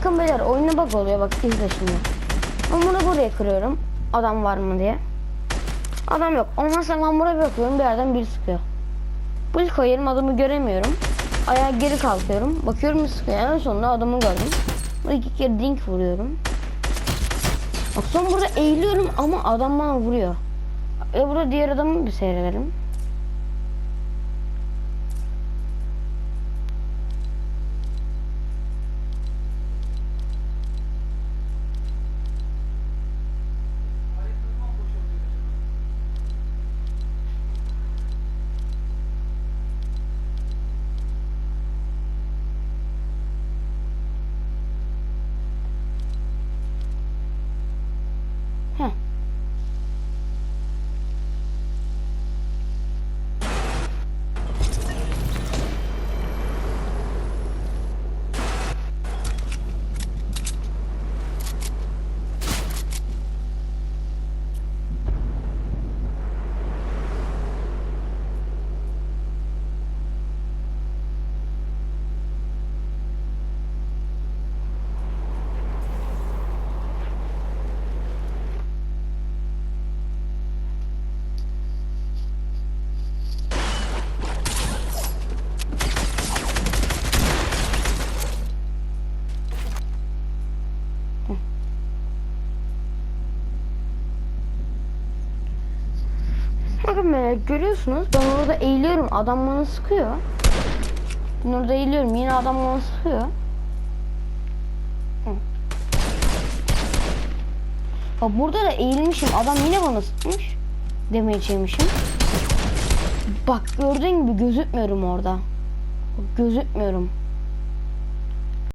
Bakın beyler oyuna bug oluyor bak izle şimdi. Ben bunu buraya kırıyorum. Adam var mı diye. Adam yok. Ondan sonra ben buraya bakıyorum bir yerden biri sıkıyor. İlk koyarım adamı göremiyorum. Ayağa geri kalkıyorum. Bakıyorum bir sıkıyor. En sonunda adamı gördüm. Bu iki kere dink vuruyorum. Bak son burada eğiliyorum ama adam bana vuruyor. E burada diğer adamı bir seyredelim. Bakın böyle görüyorsunuz ben orada eğiliyorum adam bana sıkıyor. Ben orada eğiliyorum yine adam bana sıkıyor. Hı. Bak burada da eğilmişim adam yine bana sıkmış. Demeye yemişim. Bak gördüğün gibi gözükmüyorum orada. Gözükmüyorum.